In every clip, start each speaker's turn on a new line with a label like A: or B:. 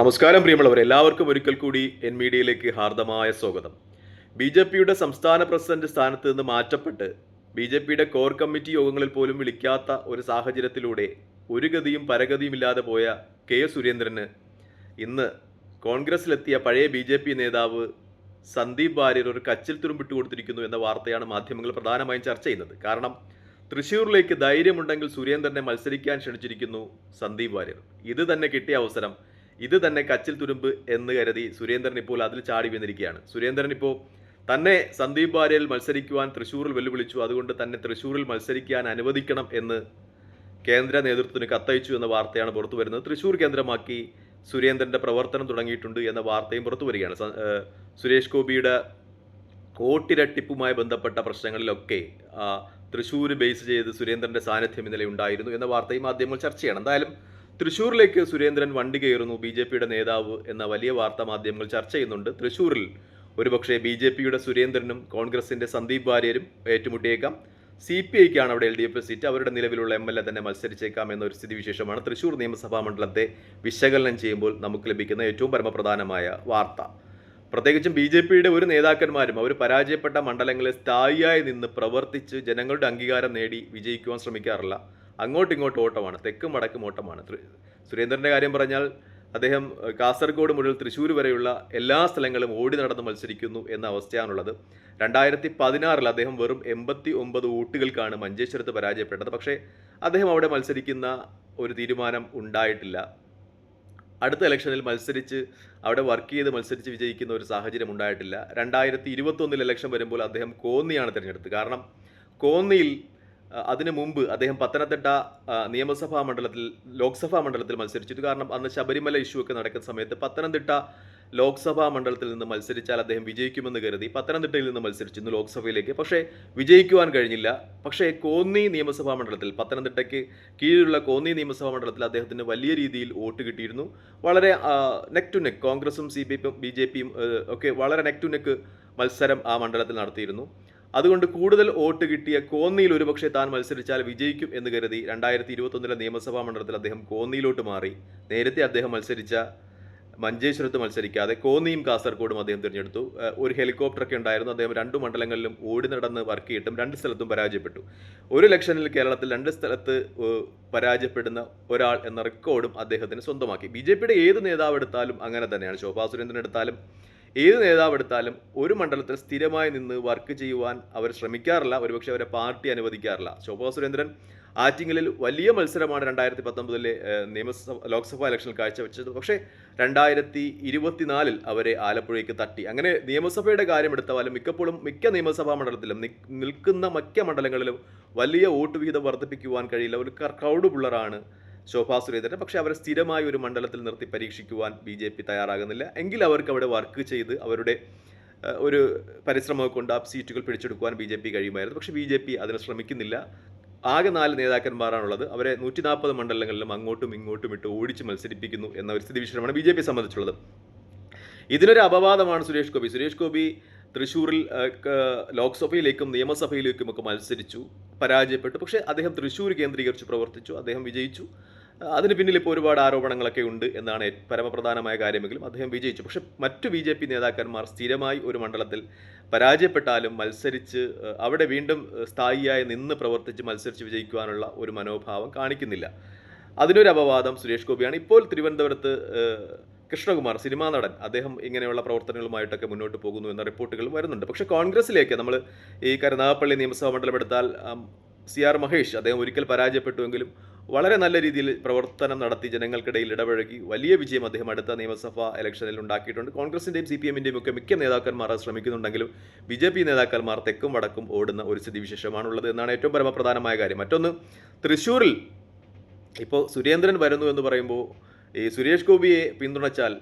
A: നമസ്കാരം പ്രിയമുള്ളവർ എല്ലാവർക്കും ഒരിക്കൽ കൂടി എൻ മീഡിയയിലേക്ക് ഹാർദമായ സ്വാഗതം. ബി ജെ പിയുടെ സംസ്ഥാന പ്രസിഡന്റ് സ്ഥാനത്ത് നിന്ന് മാറ്റപ്പെട്ട് ബി ജെ പിയുടെ കോർ കമ്മിറ്റി യോഗങ്ങളിൽ പോലും വിളിക്കാത്ത ഒരു സാഹചര്യത്തിലൂടെ ഒരു ഗതിയും പരഗതിയും ഇല്ലാതെ പോയ കെ സുരേന്ദ്രന് ഇന്ന് കോൺഗ്രസിലെത്തിയ പഴയ ബി ജെ പി നേതാവ് സന്ദീപ് വാര്യർ ഒരു കച്ചിൽ തുരുമ്പിട്ട് കൊടുത്തിരിക്കുന്നു എന്ന വാർത്തയാണ് മാധ്യമങ്ങൾ പ്രധാനമായും ചർച്ച ചെയ്യുന്നത്. കാരണം തൃശ്ശൂരിലേക്ക് ധൈര്യമുണ്ടെങ്കിൽ സുരേന്ദ്രനെ മത്സരിക്കാൻ ക്ഷണിച്ചിരിക്കുന്നു സന്ദീപ് വാര്യർ. ഇത് തന്നെ കിട്ടിയ അവസരം ഇത് തന്നെ കച്ചിൽ തുരുമ്പ് എന്ന് കരുതി സുരേന്ദ്രൻ ഇപ്പോൾ അതിൽ ചാടി വീന്നിരിക്കുകയാണ് സുരേന്ദ്രൻ ഇപ്പോൾ തന്നെ സന്ദീപ് ഭാര്യയിൽ മത്സരിക്കുവാൻ തൃശ്ശൂരിൽ വെല്ലുവിളിച്ചു. അതുകൊണ്ട് തന്നെ തൃശ്ശൂരിൽ മത്സരിക്കാൻ അനുവദിക്കണം എന്ന് കേന്ദ്ര നേതൃത്വത്തിന് കത്തയച്ചു എന്ന വാർത്തയാണ് പുറത്തു വരുന്നത്. തൃശ്ശൂർ കേന്ദ്രമാക്കി സുരേന്ദ്രന്റെ പ്രവർത്തനം തുടങ്ങിയിട്ടുണ്ട് എന്ന വാർത്തയും പുറത്തു വരികയാണ്. സുരേഷ് ഗോപിയുടെ കോട്ടിരട്ടിപ്പുമായി ബന്ധപ്പെട്ട പ്രശ്നങ്ങളിലൊക്കെ തൃശ്ശൂർ ബേസ് ചെയ്ത് സുരേന്ദ്രന്റെ സാന്നിധ്യം ഇന്നലെ ഉണ്ടായിരുന്നു എന്ന വാർത്തയും മാധ്യമങ്ങൾ ചർച്ച ചെയ്യണം എന്തായാലും തൃശ്ശൂരിലേക്ക് സുരേന്ദ്രൻ വണ്ടി കയറുന്നു ബി ജെ പിയുടെ നേതാവ് എന്ന വലിയ വാർത്താ മാധ്യമങ്ങൾ ചർച്ച ചെയ്യുന്നുണ്ട്. തൃശൂരിൽ ഒരുപക്ഷെ ബി ജെ പിയുടെ സുരേന്ദ്രനും കോൺഗ്രസിന്റെ സന്ദീപ് വാര്യരും ഏറ്റുമുട്ടിയേക്കാം. സി പി ഐക്കാണ് അവിടെ എൽ ഡി എഫ് സീറ്റ്. അവരുടെ നിലവിലുള്ള എം എൽ എ തന്നെ മത്സരിച്ചേക്കാം എന്നൊരു സ്ഥിതിവിശേഷമാണ് തൃശൂർ നിയമസഭാ മണ്ഡലത്തെ വിശകലനം ചെയ്യുമ്പോൾ നമുക്ക് ലഭിക്കുന്ന ഏറ്റവും പരമപ്രധാനമായ വാർത്ത. പ്രത്യേകിച്ചും ബി ജെ പിയുടെ ഒരു നേതാക്കന്മാരും അവർ പരാജയപ്പെട്ട മണ്ഡലങ്ങളിൽ സ്ഥായിയായി നിന്ന് പ്രവർത്തിച്ച് ജനങ്ങളുടെ അംഗീകാരം നേടി വിജയിക്കുവാൻ ശ്രമിക്കാറില്ല. അങ്ങോട്ടും ഇങ്ങോട്ടും ഓട്ടമാണ് തെക്കും വടക്കും ഓട്ടമാണ്. സുരേന്ദ്രന്റെ കാര്യം പറഞ്ഞാൽ അദ്ദേഹം കാസർഗോഡ് മുതൽ തൃശ്ശൂർ വരെയുള്ള എല്ലാ സ്ഥലങ്ങളും ഓടി നടന്ന് മത്സരിക്കുന്നു എന്ന അവസ്ഥയാണുള്ളത്. രണ്ടായിരത്തി പതിനാറിൽ അദ്ദേഹം വെറും എൺപത്തി ഒമ്പത് വോട്ടുകൾക്കാണ് മഞ്ചേശ്വരത്ത് പരാജയപ്പെട്ടത്. പക്ഷേ അദ്ദേഹം അവിടെ മത്സരിക്കുന്ന ഒരു തീരുമാനം ഉണ്ടായിട്ടില്ല. അടുത്ത ഇലക്ഷനിൽ മത്സരിച്ച് അവിടെ വർക്ക് ചെയ്ത് മത്സരിച്ച് വിജയിക്കുന്ന ഒരു സാഹചര്യം ഉണ്ടായിട്ടില്ല. രണ്ടായിരത്തി ഇരുപത്തൊന്നിൽ ഇലക്ഷൻ വരുമ്പോൾ അദ്ദേഹം കോന്നിയാണ് തിരഞ്ഞെടുത്തത്. കാരണം കോന്നിയിൽ അതിനു മുമ്പ് അദ്ദേഹം പത്തനംതിട്ട നിയമസഭാ മണ്ഡലത്തിൽ ലോക്സഭാ മണ്ഡലത്തിൽ മത്സരിച്ചിട്ട് കാരണം അന്ന് ശബരിമല ഇഷ്യൂ ഒക്കെ നടക്കുന്ന സമയത്ത് പത്തനംതിട്ട ലോക്സഭാ മണ്ഡലത്തിൽ നിന്ന് മത്സരിച്ചാൽ അദ്ദേഹം വിജയിക്കുമെന്ന് കരുതി പത്തനംതിട്ടയിൽ നിന്ന് മത്സരിച്ചിരുന്നു ലോക്സഭയിലേക്ക്. പക്ഷേ വിജയിക്കുവാൻ കഴിഞ്ഞില്ല. പക്ഷേ കോന്നി നിയമസഭാ മണ്ഡലത്തിൽ പത്തനംതിട്ടയ്ക്ക് കീഴിലുള്ള കോന്നി നിയമസഭാ മണ്ഡലത്തിൽ അദ്ദേഹത്തിന് വലിയ രീതിയിൽ വോട്ട് കിട്ടിയിരുന്നു. വളരെ നെക്ക് ടു നെക്ക് കോൺഗ്രസും സി പി ബി ജെ പിയും ഒക്കെ വളരെ നെക്ക് ടു നെക്ക് മത്സരം ആ മണ്ഡലത്തിൽ നടത്തിയിരുന്നു. അതുകൊണ്ട് കൂടുതൽ വോട്ട് കിട്ടിയ കോന്നിയിൽ ഒരുപക്ഷെ താൻ മത്സരിച്ചാൽ വിജയിക്കും എന്ന് കരുതി രണ്ടായിരത്തി ഇരുപത്തൊന്നിലെ നിയമസഭാ മണ്ഡലത്തിൽ അദ്ദേഹം കോന്നിയിലോട്ട് മാറി. നേരത്തെ അദ്ദേഹം മത്സരിച്ച മഞ്ചേശ്വരത്ത് മത്സരിക്കാതെ കോന്നിയും കാസർഗോഡും അദ്ദേഹം തിരഞ്ഞെടുത്തു. ഒരു ഹെലികോപ്റ്ററൊക്കെ ഉണ്ടായിരുന്നു. അദ്ദേഹം രണ്ട് മണ്ഡലങ്ങളിലും ഓടി നടന്ന് വർക്ക് ചെയ്തിട്ടും രണ്ട് സ്ഥലത്തും പരാജയപ്പെട്ടു. ഒരു ഇലക്ഷനിൽ കേരളത്തിൽ രണ്ട് സ്ഥലത്ത് പരാജയപ്പെടുന്ന ഒരാൾ എന്ന റെക്കോർഡും അദ്ദേഹത്തിന് സ്വന്തമാക്കി. ബി ജെ പിയുടെ ഏത് നേതാവ് എടുത്താലും അങ്ങനെ തന്നെയാണ്. ശോഭാ സുരേന്ദ്രൻ എടുത്താലും ഏത് നേതാവ് എടുത്താലും ഒരു മണ്ഡലത്തിൽ സ്ഥിരമായി നിന്ന് വർക്ക് ചെയ്യുവാൻ അവർ ശ്രമിക്കാറില്ല. ഒരുപക്ഷെ അവരെ പാർട്ടി അനുവദിക്കാറില്ല. ശോഭാ സുരേന്ദ്രൻ ആറ്റിങ്ങലിൽ വലിയ മത്സരമാണ് രണ്ടായിരത്തി പത്തൊമ്പതിലെ നിയമസഭ ലോക്സഭാ ഇലക്ഷനിൽ കാഴ്ചവെച്ചത്. പക്ഷേ രണ്ടായിരത്തി ഇരുപത്തിനാലിൽ അവരെ ആലപ്പുഴയ്ക്ക് തട്ടി. അങ്ങനെ നിയമസഭയുടെ കാര്യം എടുത്താലും മിക്കപ്പോഴും മിക്ക നിയമസഭാ മണ്ഡലത്തിലും നിൽക്കുന്ന മിക്ക മണ്ഡലങ്ങളിലും വലിയ വോട്ട് വിഹിതം വർദ്ധിപ്പിക്കുവാൻ കഴിയില്ല. ഒരു ക്രൗഡ് പുള്ളറാണ് ശോഭാ സുരേന്ദ്രൻ പക്ഷെ അവരെ സ്ഥിരമായ ഒരു മണ്ഡലത്തിൽ നിർത്തി പരീക്ഷിക്കുവാൻ ബി ജെ പി തയ്യാറാകുന്നില്ല. എങ്കിൽ അവർക്ക് അവിടെ വർക്ക് ചെയ്ത് അവരുടെ ഒരു പരിശ്രമം കൊണ്ട് ആ സീറ്റുകൾ പിടിച്ചെടുക്കുവാൻ ബി ജെ പി കഴിയുമായിരുന്നു. പക്ഷേ ബി ജെ പി അതിന് ശ്രമിക്കുന്നില്ല. ആകെ നാല് നേതാക്കന്മാരാണുള്ളത്. അവരെ നൂറ്റി നാൽപ്പത് മണ്ഡലങ്ങളിലും അങ്ങോട്ടും ഇങ്ങോട്ടും ഇട്ട് ഓടിച്ച് മത്സരിപ്പിക്കുന്നു എന്ന ഒരു സ്ഥിതിവിശേഷമാണ് ബി ജെ പി സംബന്ധിച്ചുള്ളത്. ഇതിനൊരു അപവാദമാണ് സുരേഷ് ഗോപി. സുരേഷ് ഗോപി തൃശ്ശൂരിൽ ലോക്സഭയിലേക്കും നിയമസഭയിലേക്കും ഒക്കെ മത്സരിച്ചു പരാജയപ്പെട്ടു. പക്ഷേ അദ്ദേഹം തൃശ്ശൂർ കേന്ദ്രീകരിച്ച് പ്രവർത്തിച്ചു. അദ്ദേഹം വിജയിച്ചു. അതിന് പിന്നിൽ ഇപ്പോൾ ഒരുപാട് ആരോപണങ്ങളൊക്കെ ഉണ്ട് എന്നാണ് പരമപ്രധാനമായ കാര്യമെങ്കിലും അദ്ദേഹം വിജയിച്ചു. പക്ഷേ മറ്റു ബി ജെ പി നേതാക്കന്മാർ സ്ഥിരമായി ഒരു മണ്ഡലത്തിൽ പരാജയപ്പെട്ടാലും മത്സരിച്ച് അവിടെ വീണ്ടും സ്ഥായിയായി നിന്ന് പ്രവർത്തിച്ച് മത്സരിച്ച് വിജയിക്കുവാനുള്ള ഒരു മനോഭാവം കാണിക്കുന്നില്ല. അതിനൊരു അപവാദം സുരേഷ് ഗോപിയാണ്. ഇപ്പോൾ തിരുവനന്തപുരത്ത് കൃഷ്ണകുമാർ സിനിമാ നടൻ. അദ്ദേഹം ഇങ്ങനെയുള്ള പ്രവർത്തനങ്ങളുമായിട്ടൊക്കെ മുന്നോട്ട് പോകുന്നു എന്ന റിപ്പോർട്ടുകൾ വരുന്നുണ്ട്. പക്ഷേ കോൺഗ്രസിലേക്ക് നമ്മൾ ഈ കരുനാഗപ്പള്ളി നിയമസഭാ മണ്ഡലം എടുത്താൽ സി ആർ മഹേഷ് അദ്ദേഹം ഒരിക്കൽ പരാജയപ്പെട്ടുവെങ്കിലും വളരെ നല്ല രീതിയിൽ പ്രവർത്തനം നടത്തി ജനങ്ങൾക്കിടയിൽ ഇടപഴകി വലിയ വിജയം അദ്ദേഹം അടുത്ത നിയമസഭാ ഇലക്ഷനിൽ ഉണ്ടാക്കിയിട്ടുണ്ട്. കോൺഗ്രസിന്റെയും സി പി എമ്മിന്റെയും ഒക്കെ മിക്ക നേതാക്കന്മാർ ശ്രമിക്കുന്നുണ്ടെങ്കിലും ബി ജെ പി നേതാക്കന്മാർ തെക്കും വടക്കും ഓടുന്ന ഒരു സ്ഥിതിവിശേഷമാണുള്ളത് എന്നാണ് ഏറ്റവും പരമപ്രധാനമായ കാര്യം. മറ്റൊന്ന് തൃശ്ശൂരിൽ ഇപ്പോൾ സുരേന്ദ്രൻ വരുന്നു എന്ന് പറയുമ്പോൾ ഈ സുരേഷ് ഗോപിയെ പിന്തുണച്ചാൽ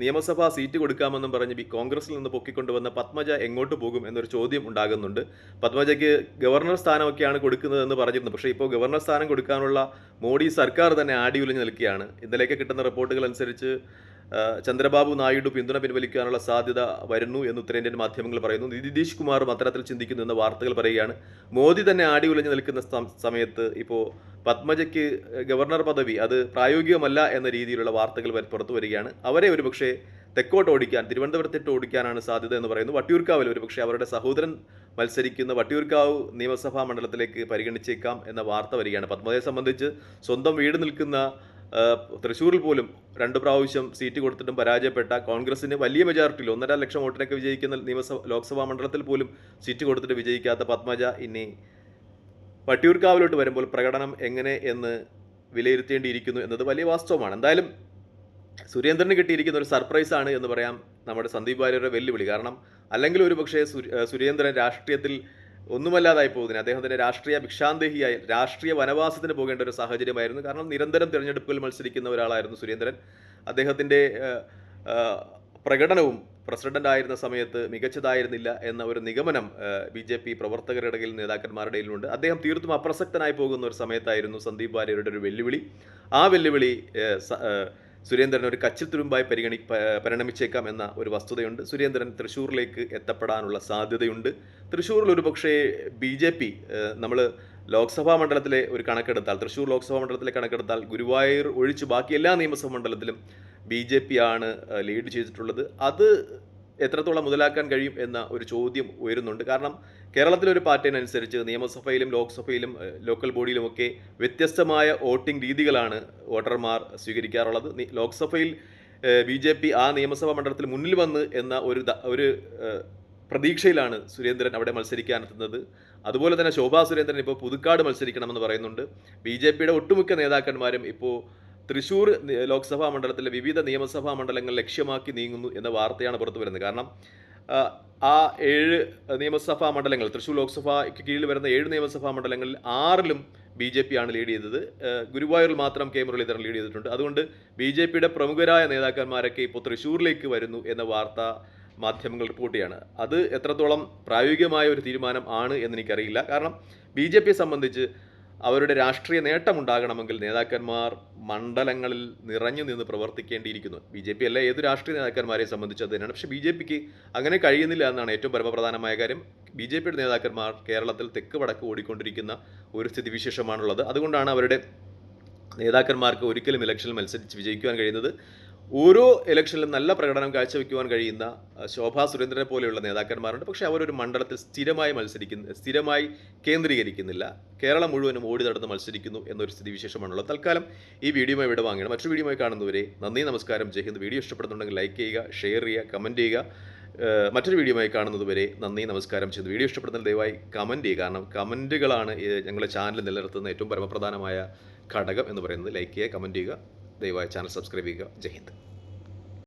A: നിയമസഭാ സീറ്റ് കൊടുക്കാമെന്നും പറഞ്ഞ് ബി കോൺഗ്രസിൽ നിന്ന് പൊക്കിക്കൊണ്ടുവന്ന പത്മജ എങ്ങോട്ട് പോകും എന്നൊരു ചോദ്യം ഉണ്ടാകുന്നുണ്ട്. പത്മജയ്ക്ക് ഗവർണർ സ്ഥാനമൊക്കെയാണ് കൊടുക്കുന്നതെന്ന് പറഞ്ഞിരുന്നു. പക്ഷേ ഇപ്പോൾ ഗവർണർ സ്ഥാനം കൊടുക്കാനുള്ള മോഡി സർക്കാർ തന്നെ ആടിയുലഞ്ഞ് നിൽക്കുകയാണ്. ഇന്നലെയൊക്കെ കിട്ടുന്ന റിപ്പോർട്ടുകൾ അനുസരിച്ച് ചന്ദ്രബാബു നായിഡു പിന്തുണ പിൻവലിക്കാനുള്ള സാധ്യത വരുന്നു എന്ന് ഉത്തരേന്ത്യൻ മാധ്യമങ്ങൾ പറയുന്നു. നിതീഷ് കുമാറും അത്തരത്തിൽ ചിന്തിക്കുന്നു എന്ന വാർത്തകൾ പറയുകയാണ്. മോദി തന്നെ ആടി ഉലഞ്ഞു നിൽക്കുന്ന സമയത്ത് ഇപ്പോൾ പത്മജയ്ക്ക് ഗവർണർ പദവി അത് പ്രായോഗികമല്ല എന്ന രീതിയിലുള്ള വാർത്തകൾ പുറത്തു വരികയാണ്. അവരെ ഒരുപക്ഷെ തെക്കോട്ട് ഓടിക്കാൻ തിരുവനന്തപുരത്തിട്ട് ഓടിക്കാനാണ് സാധ്യത എന്ന് പറയുന്നു. വട്ടിയൂർക്കാവിൽ ഒരുപക്ഷെ അവരുടെ സഹോദരൻ മത്സരിക്കുന്ന വട്ടിയൂർക്കാവ് നിയമസഭാ മണ്ഡലത്തിലേക്ക് പരിഗണിച്ചേക്കാം എന്ന വാർത്ത വരികയാണ്. പത്മജയെ സംബന്ധിച്ച് സ്വന്തം വീട് നിൽക്കുന്ന തൃശ്ശൂരിൽ പോലും രണ്ട് പ്രാവശ്യം സീറ്റ് കൊടുത്തിട്ടും പരാജയപ്പെട്ട കോൺഗ്രസിന് വലിയ മെജോറിറ്റിയിൽ ഒന്നര ലക്ഷം വോട്ടിനൊക്കെ വിജയിക്കുന്ന നിയമസഭ ലോക്സഭാ മണ്ഡലത്തിൽ പോലും സീറ്റ് കൊടുത്തിട്ട് വിജയിക്കാത്ത പത്മജ ഇനി വട്ടിയൂർക്കാവിലോട്ട് വരുമ്പോൾ പ്രകടനം എങ്ങനെ എന്ന് വിലയിരുത്തേണ്ടിയിരിക്കുന്നു എന്നത് വലിയ വാസ്തവമാണ്. എന്തായാലും സുരേന്ദ്രന് കിട്ടിയിരിക്കുന്ന ഒരു സർപ്രൈസ് ആണ് എന്ന് പറയാം നമ്മുടെ സന്ദീപ് വാര്യരുടെ വെല്ലുവിളി. കാരണം അല്ലെങ്കിൽ ഒരു പക്ഷേ സുരേന്ദ്രൻ രാഷ്ട്രീയത്തിൽ ഒന്നുമല്ലാതായി പോകുന്നതിന് അദ്ദേഹത്തിന്റെ രാഷ്ട്രീയ ഭിക്ഷാന്തേഹിയായി രാഷ്ട്രീയ വനവാസത്തിന് പോകേണ്ട ഒരു സാഹചര്യമായിരുന്നു. കാരണം നിരന്തരം തിരഞ്ഞെടുപ്പുകൾ മത്സരിക്കുന്ന ഒരാളായിരുന്നു സുരേന്ദ്രൻ. അദ്ദേഹത്തിന്റെ പ്രകടനവും പ്രസിഡന്റ് ആയിരുന്ന സമയത്ത് മികച്ചതായിരുന്നില്ല എന്ന ഒരു നിഗമനം ബി ജെ പി പ്രവർത്തകരുടെ ഇടയിൽ നേതാക്കന്മാരുടെ ഇടയിലുണ്ട്. അദ്ദേഹം തീർത്തും അപ്രസക്തനായി പോകുന്ന ഒരു സമയത്തായിരുന്നു സന്ദീപ് വാര്യരുടെ ഒരു വെല്ലുവിളി. ആ വെല്ലുവിളി സുരേന്ദ്രൻ ഒരു കച്ചിൽ തുരുമ്പായി പരിഗണി പരിണമിച്ചേക്കാം എന്ന ഒരു വസ്തുതയുണ്ട്. സുരേന്ദ്രൻ തൃശ്ശൂരിലേക്ക് എത്തപ്പെടാനുള്ള സാധ്യതയുണ്ട്. തൃശ്ശൂരിൽ ഒരു പക്ഷേ ബി ജെ പി നമ്മൾ ലോക്സഭാ മണ്ഡലത്തിലെ ഒരു കണക്കെടുത്താൽ തൃശ്ശൂർ ലോക്സഭാ മണ്ഡലത്തിലെ കണക്കെടുത്താൽ ഗുരുവായൂർ ഒഴിച്ച് ബാക്കി എല്ലാ നിയമസഭാ മണ്ഡലത്തിലും ബി ജെ പി ആണ് ലീഡ് ചെയ്തിട്ടുള്ളത്. അത് എത്രത്തോളം മുതലാക്കാൻ കഴിയും എന്ന ഒരു ചോദ്യം ഉയരുന്നുണ്ട്. കാരണം കേരളത്തിലെ ഒരു പാറ്റേൺ നിയമസഭയിലും ലോക്സഭയിലും ലോക്കൽ ബോഡിയിലുമൊക്കെ വ്യത്യസ്തമായ വോട്ടിംഗ് രീതികളാണ് വോട്ടർമാർ സ്വീകരിക്കാറുള്ളത്. ലോക്സഭയിൽ ബി ജെ പി ആ നിയമസഭാ മണ്ഡലത്തിൽ മുന്നിൽ വന്ന് എന്ന ഒരു ഒരു പ്രതീക്ഷയിലാണ് സുരേന്ദ്രൻ അവിടെ മത്സരിക്കാനെത്തുന്നത്. അതുപോലെ തന്നെ ശോഭാ സുരേന്ദ്രൻ ഇപ്പോൾ പുതുക്കാട് മത്സരിക്കണമെന്ന് പറയുന്നുണ്ട്. ബി ജെ പിയുടെ ഒട്ടുമിക്ക നേതാക്കന്മാരും ഇപ്പോൾ തൃശ്ശൂർ ലോക്സഭാ മണ്ഡലത്തിലെ വിവിധ നിയമസഭാ മണ്ഡലങ്ങൾ ലക്ഷ്യമാക്കി നീങ്ങുന്നു എന്ന വാർത്തയാണ് പുറത്തു വരുന്നത് കാരണം ആ, ഏഴ് നിയമസഭാ മണ്ഡലങ്ങൾ തൃശ്ശൂർ ലോക്സഭയ്ക്ക് കീഴിൽ വരുന്ന ഏഴ് നിയമസഭാ മണ്ഡലങ്ങളിൽ ആറിലും ബി ജെ പി ആണ് ലീഡ് ചെയ്തത്. ഗുരുവായൂരിൽ മാത്രം കെ. മുരളീധരൻ ലീഡ് ചെയ്തിട്ടുണ്ട്. അതുകൊണ്ട് ബി ജെ പിയുടെ പ്രമുഖരായ നേതാക്കന്മാരൊക്കെ ഇപ്പോൾ തൃശ്ശൂരിലേക്ക് വരുന്നു എന്ന വാർത്ത മാധ്യമങ്ങൾ റിപ്പോർട്ട് ചെയ്യാണ്. അത് എത്രത്തോളം പ്രായോഗികമായ ഒരു തീരുമാനം ആണ് എന്ന് എനിക്കറിയില്ല. കാരണം ബി ജെ പിയെ സംബന്ധിച്ച് അവരുടെ രാഷ്ട്രീയ നേട്ടമുണ്ടാകണമെങ്കിൽ നേതാക്കന്മാർ മണ്ഡലങ്ങളിൽ നിറഞ്ഞു നിന്ന് പ്രവർത്തിക്കേണ്ടിയിരിക്കുന്നു. ബി ജെ പി അല്ല ഏത് രാഷ്ട്രീയ നേതാക്കന്മാരെ സംബന്ധിച്ച് അത് തന്നെയാണ് പക്ഷേ ബി ജെ പിക്ക് അങ്ങനെ കഴിയുന്നില്ല എന്നാണ് ഏറ്റവും പരമപ്രധാനമായ കാര്യം. ബി ജെ പിയുടെ നേതാക്കന്മാർ കേരളത്തിൽ തെക്ക് വടക്ക് ഓടിക്കൊണ്ടിരിക്കുന്ന ഒരു സ്ഥിതിവിശേഷമാണുള്ളത്. അതുകൊണ്ടാണ് അവരുടെ നേതാക്കന്മാർക്ക് ഒരിക്കലും ഇലക്ഷനിൽ മത്സരിച്ച് വിജയിക്കുവാൻ കഴിയുന്നത്. ഓരോ ഇലക്ഷനിലും നല്ല പ്രകടനം കാഴ്ചവെക്കുവാൻ കഴിയുന്ന ശോഭാ സുരേന്ദ്രനെ പോലെയുള്ള നേതാക്കന്മാരുണ്ട്. പക്ഷേ അവരൊരു മണ്ഡലത്തിൽ സ്ഥിരമായി മത്സരിക്കുന്ന സ്ഥിരമായി കേന്ദ്രീകരിക്കുന്നില്ല. കേരളം മുഴുവനും ഓടി നടന്ന് മത്സരിക്കുന്നു എന്നൊരു സ്ഥിതിവിശേഷമാണുള്ളത്. തൽക്കാലം ഈ വീഡിയോ ഇവിടെ വാങ്ങണം മറ്റൊരു വീഡിയോയുമായി കാണുന്നവരെ നന്ദി നമസ്കാരം. ജയ് ഹിന്ദ്. വീഡിയോ ഇഷ്ടപ്പെടുന്നുണ്ടെങ്കിൽ ലൈക്ക് ചെയ്യുക ഷെയർ ചെയ്യുക കമന്റ് ചെയ്യുക. മറ്റൊരു വീഡിയോയുമായി കാണുന്നതുവരെ നന്ദി നമസ്കാരം. ചെയ്തു വീഡിയോ ഇഷ്ടപ്പെടുന്നതിൽ ദയവായി കമന്റ് ചെയ്യുക. കാരണം കമന്റുകളാണ് ഞങ്ങളുടെ ചാനൽ നിലനിർത്തുന്ന ഏറ്റവും പരമപ്രധാനമായ ഘടകം എന്ന് പറയുന്നത്. ലൈക്ക് ചെയ്യുക കമന്റ് ചെയ്യുക. ദയവായി ചാനൽ സബ്സ്ക്രൈബ് ചെയ്യുക. ജയ് ഹിന്ദ്.